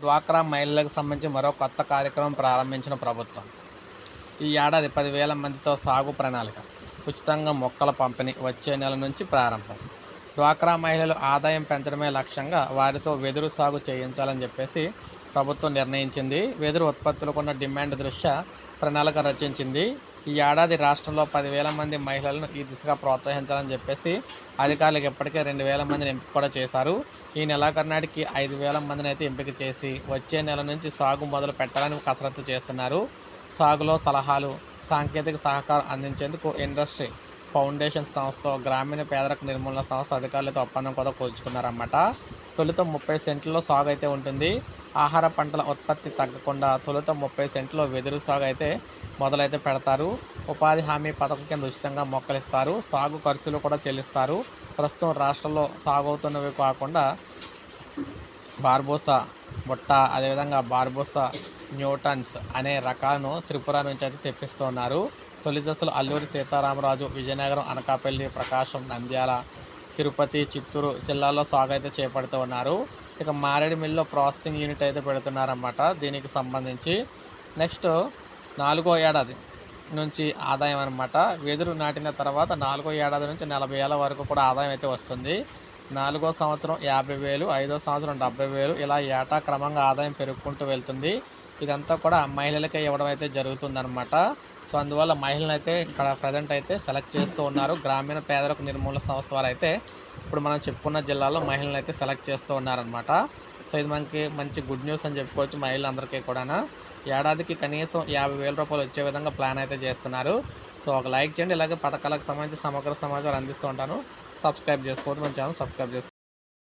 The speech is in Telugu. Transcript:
డ్వాక్రా మహిళలకు సంబంధించి మరో కొత్త కార్యక్రమం ప్రారంభించిన ప్రభుత్వం. ఈ ఏడాది పదివేల మందితో సాగు ప్రణాళిక ఉచితంగా మొక్కల పంపిణీ వచ్చే నెల నుంచి ప్రారంభం. డ్వాక్రా మహిళలు ఆదాయం పెంచడమే లక్ష్యంగా వారితో వెదురు సాగు చేయించాలని చెప్పేసి ప్రభుత్వం నిర్ణయించింది. వెదురు ఉత్పత్తులకున్న డిమాండ్ దృష్ట్యా ప్రణాళిక రచించింది. ఈ ఏడాది రాష్ట్రంలో పదివేల మంది మహిళలను ఈ దిశగా ప్రోత్సహించాలని చెప్పేసి అధికారులకు ఇప్పటికే రెండు వేల మందిని ఎంపిక కూడా చేశారు. ఈ నెలాఖరు నాటికి ఐదు వేల మందిని అయితే ఎంపిక చేసి వచ్చే నెల నుంచి సాగు మొదలు పెట్టాలని కసరత్తు చేస్తున్నారు. సాగులో సలహాలు సాంకేతిక సహకారం అందించేందుకు ఇండస్ట్రీ ఫౌండేషన్ సంస్థ గ్రామీణ పేదరిక నిర్మూలన సంస్థ అధికారులతో ఒప్పందం కూడా కూల్చుకున్నారన్నమాట తొలుత ముప్పై సెంట్లలో సాగు అయితే ఉంటుంది. ఆహార పంటల ఉత్పత్తి తగ్గకుండా తొలుత ముప్పై సెంట్లో వెదురు సాగు అయితే మొదలైతే పెడతారు. ఉపాధి హామీ పథకం కింద ఉచితంగా మొక్కలు ఇస్తారు. సాగు ఖర్చులు కూడా చెల్లిస్తారు. ప్రస్తుతం రాష్ట్రంలో సాగు అవుతున్నవి కాకుండా బార్బోసా బుట్ట అదేవిధంగా బార్బోసా న్యూటన్స్ అనే రకాలను త్రిపుర నుంచి అయితే తెప్పిస్తున్నారు. తొలి దశలో అల్లూరి సీతారామరాజు విజయనగరం అనకాపల్లి ప్రకాశం నంద్యాల తిరుపతి చిత్తూరు జిల్లాల్లో సాగు అయితే చేపడుతూ ఉన్నారు. ఇక మారేడుమిల్లిలో ప్రాసెసింగ్ యూనిట్ అయితే పెడుతున్నారన్నమాట దీనికి సంబంధించి. నెక్స్ట్ నాలుగో ఏడాది నుంచి ఆదాయం అనమాట వెదురు నాటిన తర్వాత నాలుగో ఏడాది నుంచి నలభై ఏళ్ళ వరకు కూడా ఆదాయం అయితే వస్తుంది. నాలుగో సంవత్సరం యాభై వేలు ఐదో సంవత్సరం డెబ్బై వేలు ఇలా ఏటా క్రమంగా ఆదాయం పెరుగుకుంటూ వెళ్తుంది. ఇదంతా కూడా మహిళలకే ఇవ్వడం అయితే జరుగుతుందన్నమాట. సో అందువల్ల మహిళలను అయితే ఇక్కడ ప్రజెంట్ అయితే సెలెక్ట్ చేస్తూ ఉన్నారు. గ్రామీణ పేదరిక నిర్మూలన సంస్థ వారు అయితే ఇప్పుడు మనం చెప్పుకున్న జిల్లాలో మహిళలను అయితే సెలెక్ట్ చేస్తూ ఉన్నారనమాట సో ఇది మనకి మంచి గుడ్ న్యూస్ అని చెప్పుకోవచ్చు మహిళలందరికీ కూడా ఏడాదికి కనీసం యాభై వేల రూపాయలు వచ్చే విధంగా ప్లాన్ అయితే చేస్తున్నారు. సో ఒక లైక్ చేయండి. ఇలాగే పథకాలకు సంబంధించి సమగ్ర సమాచారం అందిస్తూ ఉంటాను. సబ్స్క్రైబ్ చేసుకోవచ్చు మన ఛానల్ సబ్స్క్రైబ్ చేసుకోండి.